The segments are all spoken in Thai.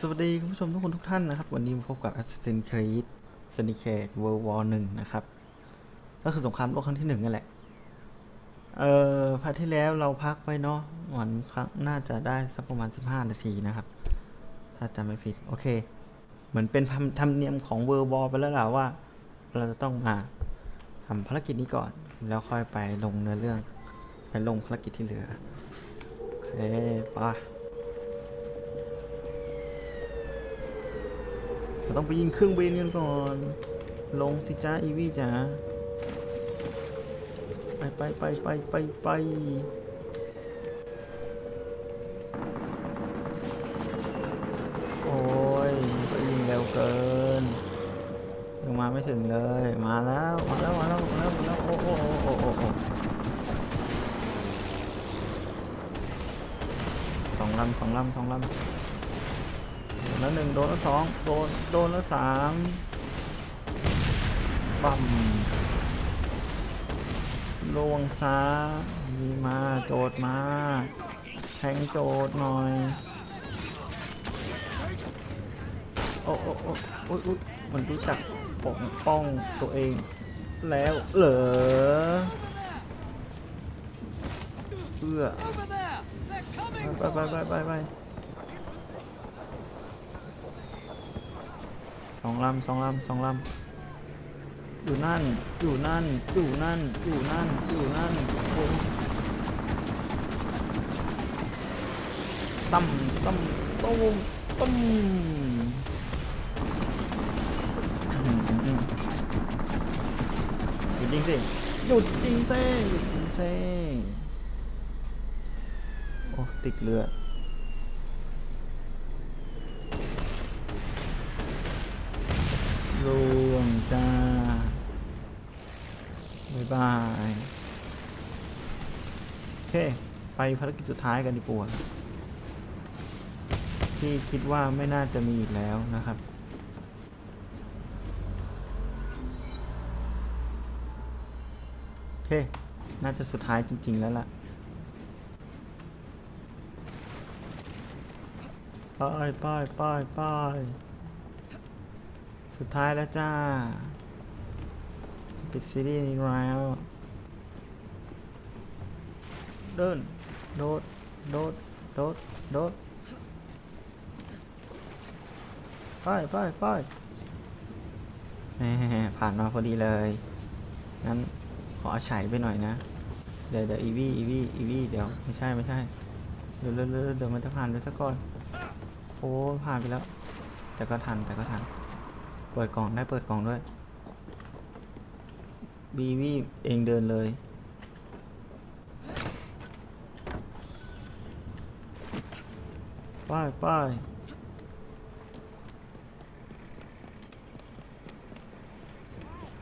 สวัสดีคุณผู้ชมทุกคนทุกท่านนะครับ วันนี้มาพบกับ Assassin's Creed Syndicate World War 1 นะครับ ก็คือสงครามโลกครั้งที่หนึ่งนั่นแหละ เอ่อพาร์ทที่แล้วเราพักไว้เนาะวันครั้งน่าจะได้สักประมาณ 15 นาทีนะครับ ถ้าจำไม่ผิด โอเค เหมือนเป็นธรรมธรรมเนียมของ World War ไปแล้วล่ะว่า เราจะต้องมาทำภารกิจนี้ก่อน แล้วค่อยไปลงเนื้อเรื่อง ไปลงภารกิจที่เหลือ โอเคไป เราต้องไปยิงเครื่องบินกันก่อน ลงสิจ้าอีวี่จ๋าไปไปไปไปไปไปโอ้ยก็ยิงเร็วเกินยังมาไม่ถึงเลย มาแล้วมาแล้วมาแล้วมาแล้วมาแล้วโอ้โอ้โอ้โอ้โอ้สองลำสองลำสองลำ นแล้วหนึ่งโดนแล้วสองโดนโดนแล้วสามปั๊มลวงซามีมาโจดมาแทงโจดหน่อย โอ้โอ้โอ้โอ้ยอุ๊ยมันรู้จักปกป้องตัวเอง แล้วเหรอเพื่อไปไปไปไปไป องลำสองลำสองลำอยู่นั่น อยู่นั่น อยู่นั่น อยู่นั่น อยู่นั่นโอ้ตั้มตั้มตุ้มตุ้มอืมอืมอืมหยุดยิงสิหยุดยิงสิหยุดยิงสิโอ้ติดเรือลวงจ้า บ๊ายบาย โอเค ไป ภารกิจสุดท้ายกันดีกว่าที่คิดว่าไม่น่าจะมีอีกแล้วนะครับ โอเค น่าจะสุดท้ายจริง ๆ แล้วล่ะป้ายป้ายป้ายป้ายสุดท้ายแล้วจ้า ปิดซีรีส์นี้แล้วเดิน โดด โดด โดด โดด ไป้ายป้ายป้ายแหมผ่านมาพอดีเลย งั้นขออาฉายไปหน่อยนะ เดี๋ยวเดี๋ยวอีวี่อีวี่อีวี่เดี๋ยวไม่ใช่ไม่ใช่ เดี๋ยวเดี๋ยวเดี๋ยวมันจะผ่านไปสักก่อน โอ้ผ่านไปแล้ว แต่ก็ทันแต่ก็ทัน เปิดกล่องได้เปิดกล่องด้วย บีวี่เองเดินเลย ป้ายป้าย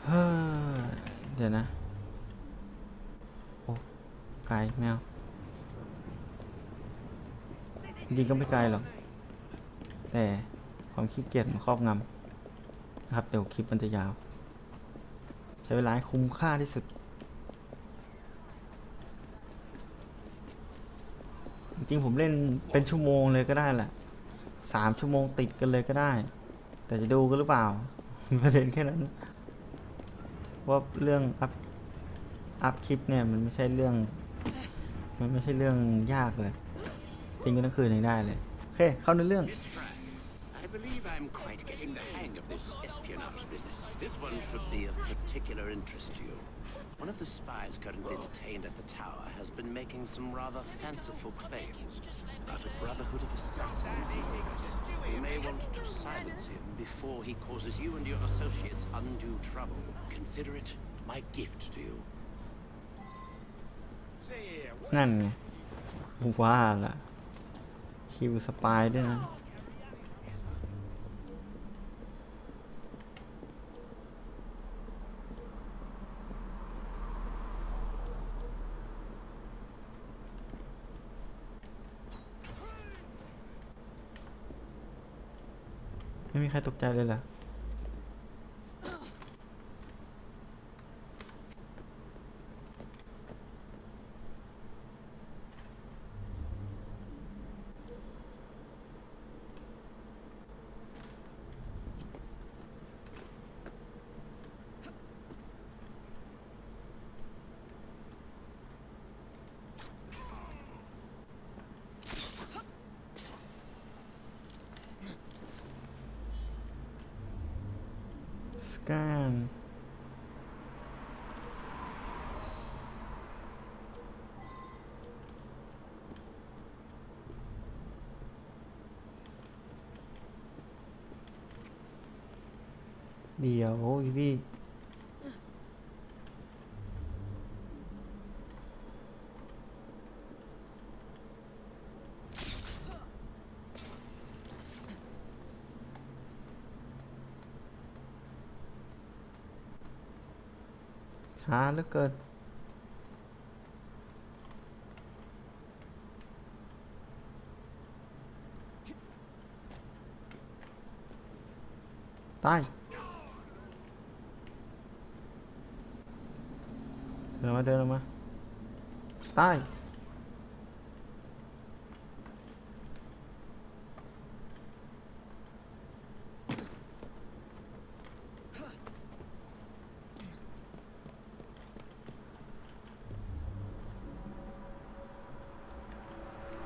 เฮ้ยเดี๋ยวนะ โอ้ไกลแมวจริงๆก็ไม่ไกลหรอก แต่ความขี้เกียจมันครอบงำนะครับ เดี๋ยวคลิปมันจะยาว ใช้เวลาให้คุ้มค่าที่สุด จริงผมเล่นเป็นชั่วโมงเลยก็ได้แหละสามชั่วโมงติดกันเลยก็ได้ แต่จะดูกันหรือเปล่า ประเด็นแค่นั้น ว่าเรื่องอัพอัพคลิปเนี่ยมันไม่ใช่เรื่อง มันไม่ใช่เรื่องยากเลยทิ้งกันทั้งคืนยังได้เลยโอเคเข้าในเรื่อง I believe I'm quite getting the hang of this espionage business. This one should be of particular interest to you. One of the spies currently detained at the tower has been making some rather fanciful claims about a brotherhood of assassins among us. You may want to silence him before he causes you and your associates undue trouble. Consider it my gift to you. นั่นไงว่าล่ะคิวสปายด้วยนะ ไม่มีใครตกใจเลยเหรอ กันเดี๋ ยวโอ้ยพี่ช้าเหลือเกิน ตาย เดินมาเดินออกมา ตาย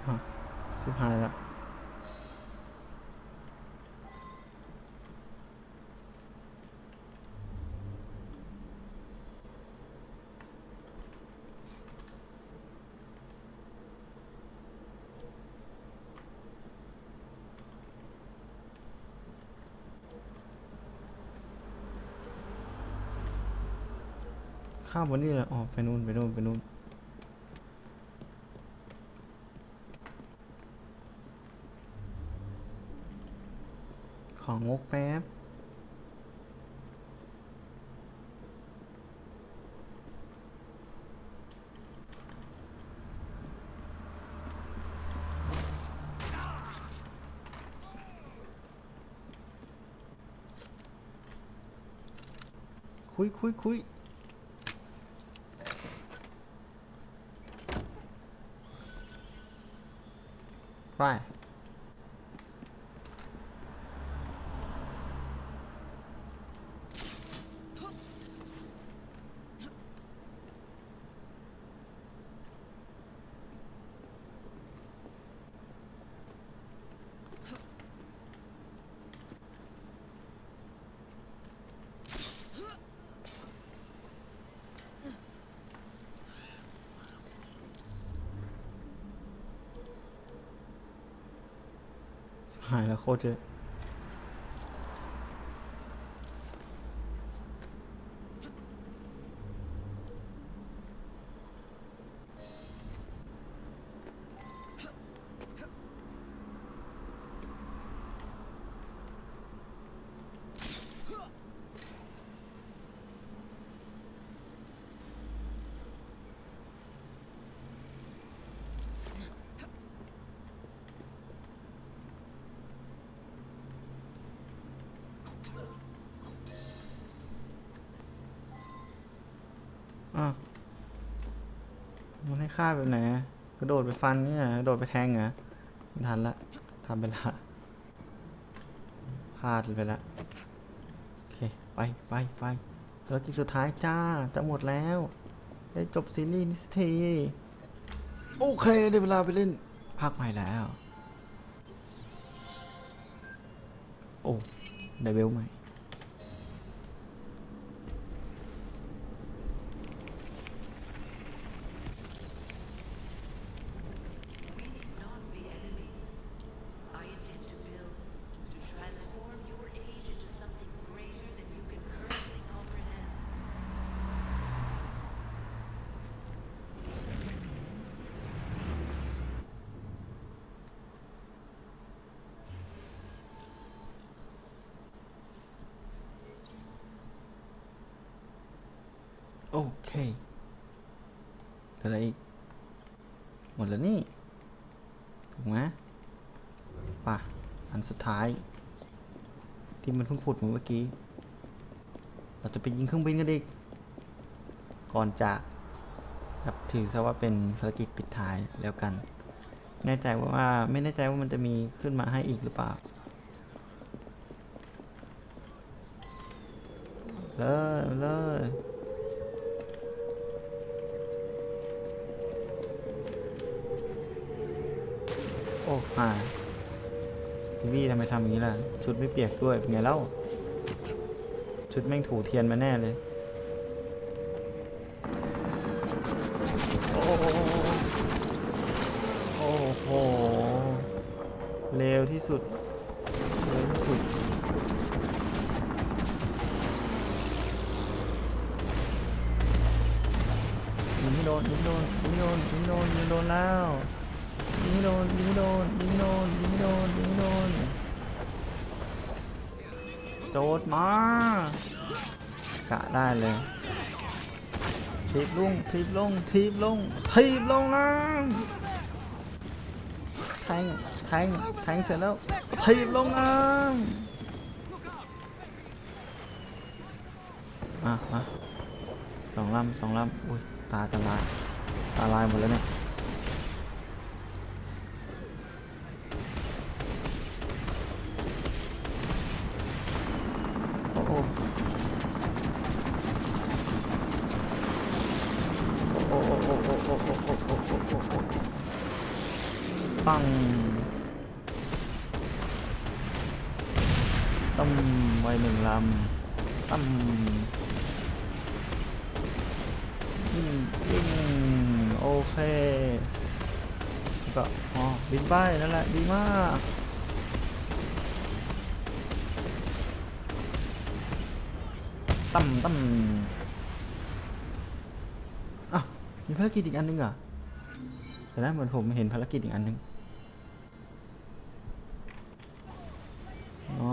อะชิบหายแล้ว ข้ามวันนี้แหละอ๋อไปนู่นไปนู่นไปนู่นของงกแป๊บ คุยคุยคุยไป หายแล้วโคตรเยอะอะมัน ให้ฆ่าแบบไหนกระโดดไปฟันเนี่ยกระโดดไปแทงเหรอไม่ทันละทำไปละพลาดไปละโอเคไปไปไปภารกิจสุดท้ายจ้าจะหมดแล้วได้จบซีรีส์นี้สักทีโอเคได้เวลาไปเล่นภาคใหม่แล้ว โอ้ได้เวลใหม่ โอเคเหลือะไรอีก หมดแล้วนี่ ถูกไหมป่ะ อันสุดท้าย ที่มันเพิ่งขุดมาเมื่อกี้ เราจะไปยิงเครื่องบินกันอีก ก่อนจากครับถือซะว่าเป็นภารกิจปิดท้ายแล้วกัน แน่ใจว่าไม่แน่ใจว่ามันจะมีขึ้นมาให้อีกหรือเปล่า เลยเลย โอ้หาพี่วี่ทำไมทำอย่างนี้ล่ะ ชุดไม่เปียกด้วยเป็นไงเล่า ชุดแม่งถูเทียนมาแน่เลย โอ้โหโอ้โหเร็วที่สุด โจดมากะได้เลยทีบลงทีบลงทีบลงทีบลงนะแทงแทงแทงเสร็จแล้วทีบลงน้ำมามาสองลำสองลำอุ้ยตาตาลายตาลายหมดแล้วเนี่ย ต้มไว้หนึ่งลำตั้มยิงยิงโอเคก็อ๋อบินไปนั่นแหละดีมากตั้มตั้มอะมีภารกิจอีกอันหนึงเหรอแต่นะเหมือนผมเห็นภารกิจอีกอันหนึงอ๋อ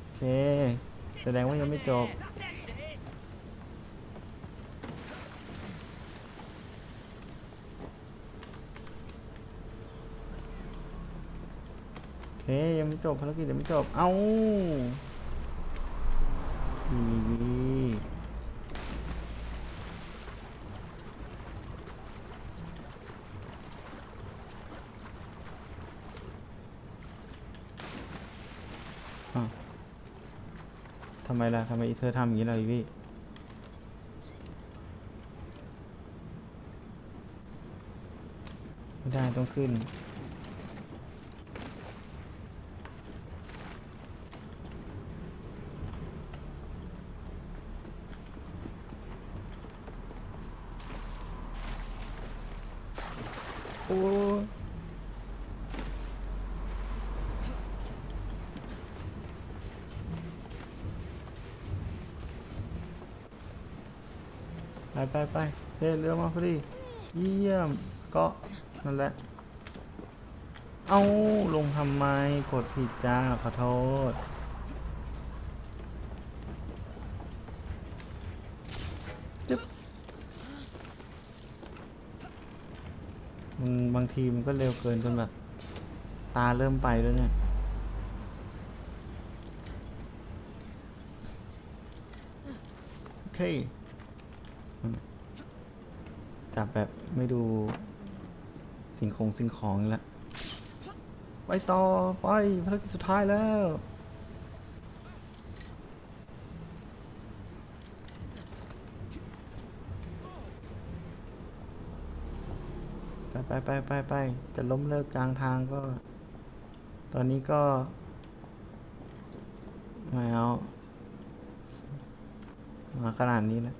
โอเค แสดงว่ายังไม่จบโอเคยังไม่จบภารกิจยังไม่จบ เอ้าทีวีอ้าวทำ ไมล่ะทำไมเธอทำอย่างนี้ล่ะอีวี่ไม่ได้ต้องขึ้น โอ้ย ไปไปไปเฮ้เรือมาพอดีเยี่ยมก็นั่นแหละ เอาลงทำไมกดผิดจ้าขอโทษจึ๊บมันบางทีมันก็เร็วเกินจนแบบ ตาเริ่มไปแล้วเนี่ย โอเค จับแบบไม่ดูสิ่งของสิ่งของแล้วไปต่อ ไปภารกิจสุดท้ายแล้วไปไปไปไปไปจะล้มเลิกกลางทางก็ ตอนนี้ก็ไม่เอามาขนาดนี้แล้ว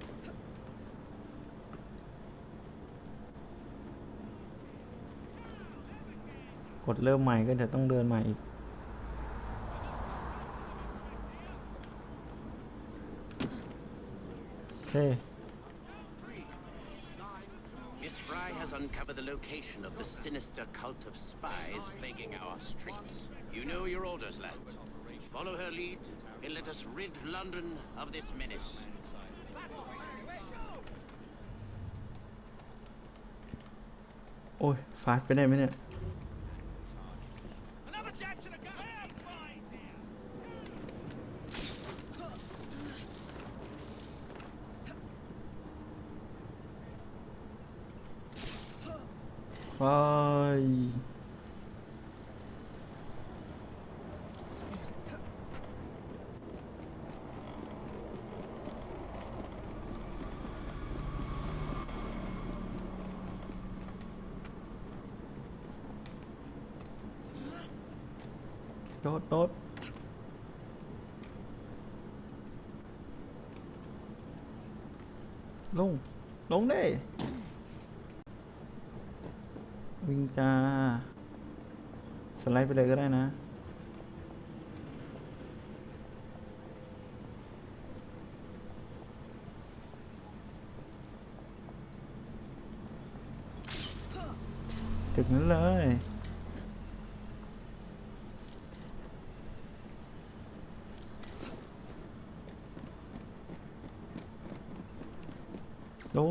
ดเริ่มใหม่ก็เดี๋ยวต้องเดินใหม่อีกโอเค Miss Fry has uncovered the location of the sinister cult of spies plaguing our streets. You know your orders, lads. Follow her lead, and let us rid London of this menace. โอ้ยฟาดไปได้ไหมเนี่ย Another jab to the gut. Air flies here. ไปโดดโดด ลง ลงได้ วิ่งจ้า สไลด์ไปเลยก็ได้นะ ถึงนั้นเลย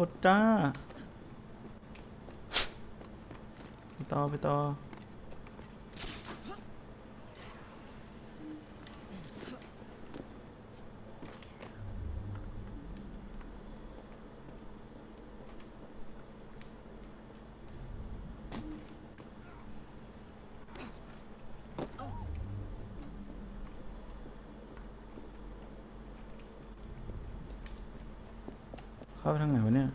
ดจ้า ไปต่อ ไปต่อ เข้าทางไหนวะเนี่ย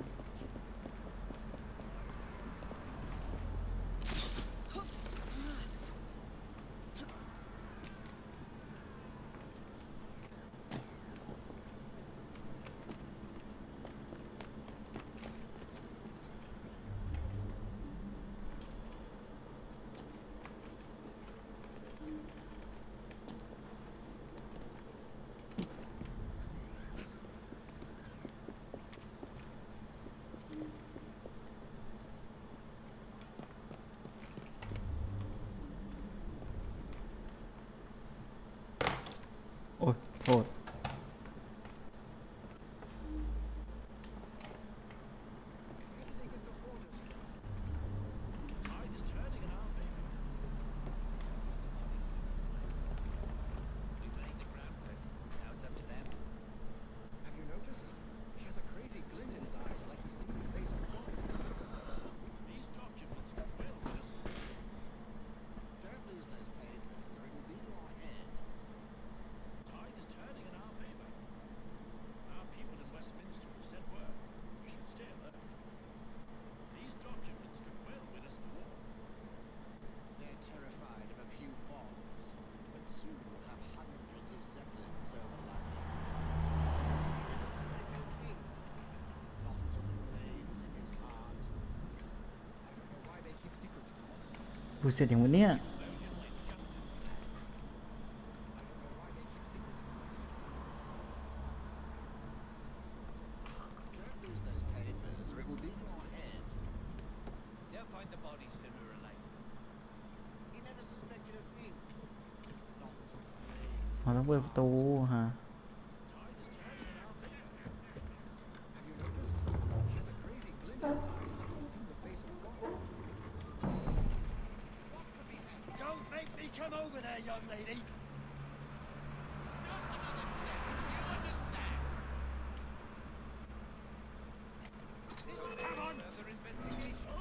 โผู้เสียจอย่างวันนี้ยเราต้องเปิดประตู there, young lady. Not another step. You understand? Come on. Further investigation.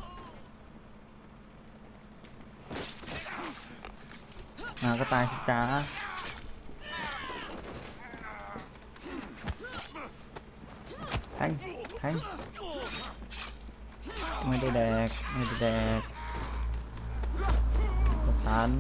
อ่าก็ตายสิจ้าแทงแทงไม่ได้แดก ไม่ได้แดกกระตัน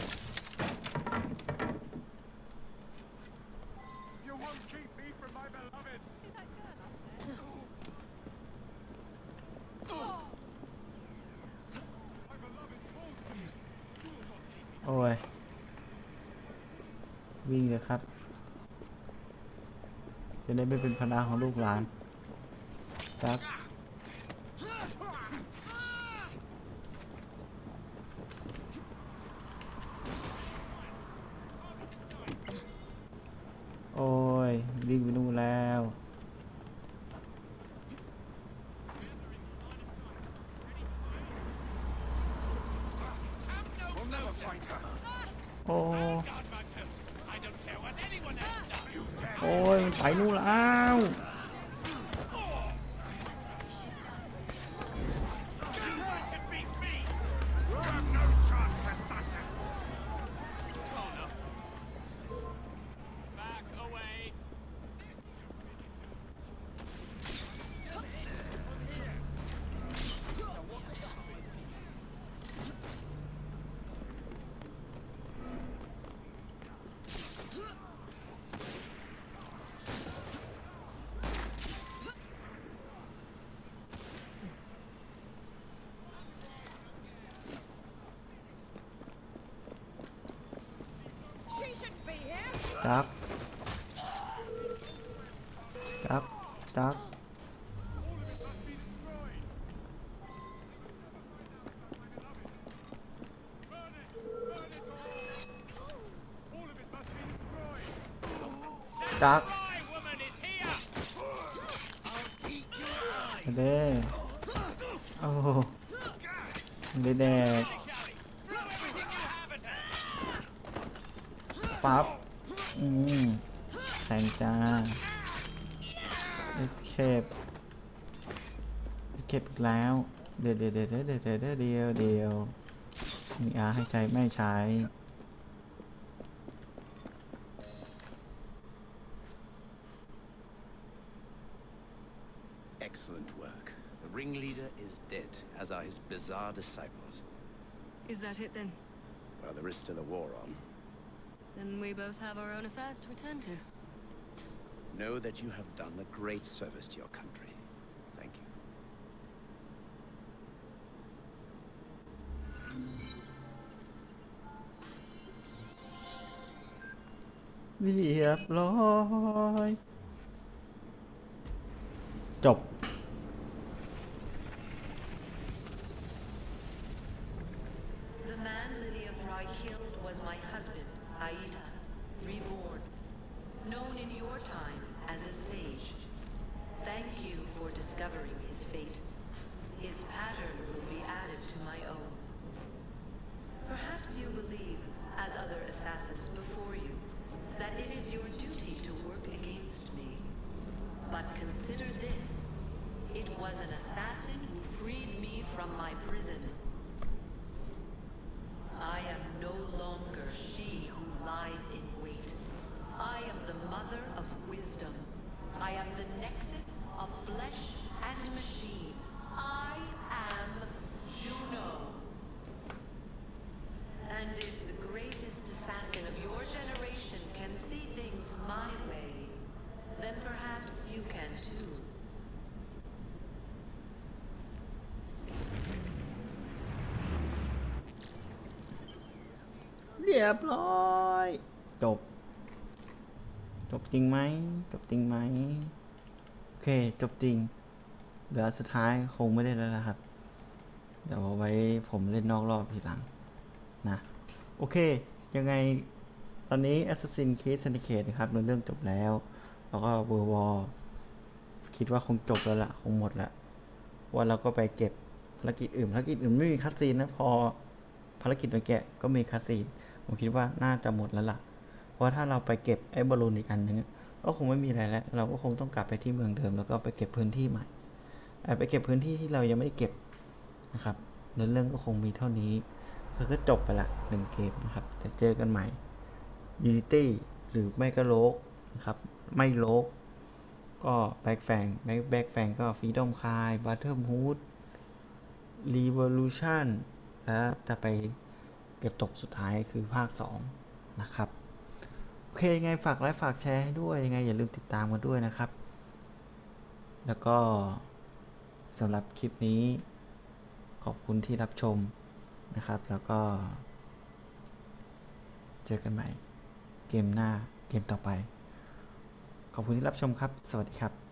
ได้ไม่เป็นภาของลูกหลานครับโอ้ยวิ่งไปนู่นแล้วโอ้ โอ้ยไปนู่นแล้ว Stop. Stop. Stop. Stop. 네. oh, 네 네. ปั๊บอืมแทงจ้าเอ็กเคปเอ็กเคปอีกแล้ว work. The ringleader is dead, as are his bizarre disciples. Is that it then? Well, there is still a war on. Then we both have our own affairs to attend to. Know that you have done a great service to your country. Thank you. เรียบร้อย Time as a sage. Thank you for discovering his fate. His pattern will be added to my own. Perhaps you believe, as other assassins before you, that it is your duty to work against me. But consider this. It was an assassin who freed me from my prison. รียบร้อย จบ จบจริงไหม จบจริงไหม โอเค จบจริงเดี๋ยวสุดท้ายคงไม่ได้แล้วนะครับ เดี๋ยวเอาไว้ผมเล่นนอกรอบทีหลัง นะ โอเค ยังไงตอนนี้ Assassin's Creed Syndicate นะครับเรื่องจบแล้ว แล้วก็ World War คิดว่าคงจบแล้วล่ะ คงหมดละว่าเราก็ไปเก็บภารกิจอื่นภารกิจอื่นไม่มีคัดซีนนะพอภารกิจเมื่อกี้ก็มีคัดซีน ผมคิดว่าน่าจะหมดแล้วล่ะ เพราะถ้าเราไปเก็บไอ้บอลลูนอีกอันนึงก็คงไม่มีอะไรแล้ว เราก็คงต้องกลับไปที่เมืองเดิม แล้วก็ไปเก็บพื้นที่ใหม่ ไปเก็บพื้นที่ที่เรายังไม่ได้เก็บนะครับเนื้อเรื่องก็คงมีเท่านี้คือก็จบไปละหนึ่งเกมนะครับแต่เจอกันใหม่ Unity หรือไม่ก็โลกนะครับ ไม่โลก ก็แบ็กแฟงแบ็กแบ็กแฟงก็ฟ e ดอมคายบัตเทิลฮูดรีเวอลูชันและจะไป เก็บตกสุดท้ายคือภาค 2 นะครับ โอเคยังไงฝากไลค์ฝากแชร์ให้ด้วยยังไงอย่าลืมติดตามกันด้วยนะครับ แล้วก็สำหรับคลิปนี้ ขอบคุณที่รับชมนะครับ แล้วก็ เจอกันใหม่เกมหน้าเกมต่อไป ขอบคุณที่รับชมครับ สวัสดีครับ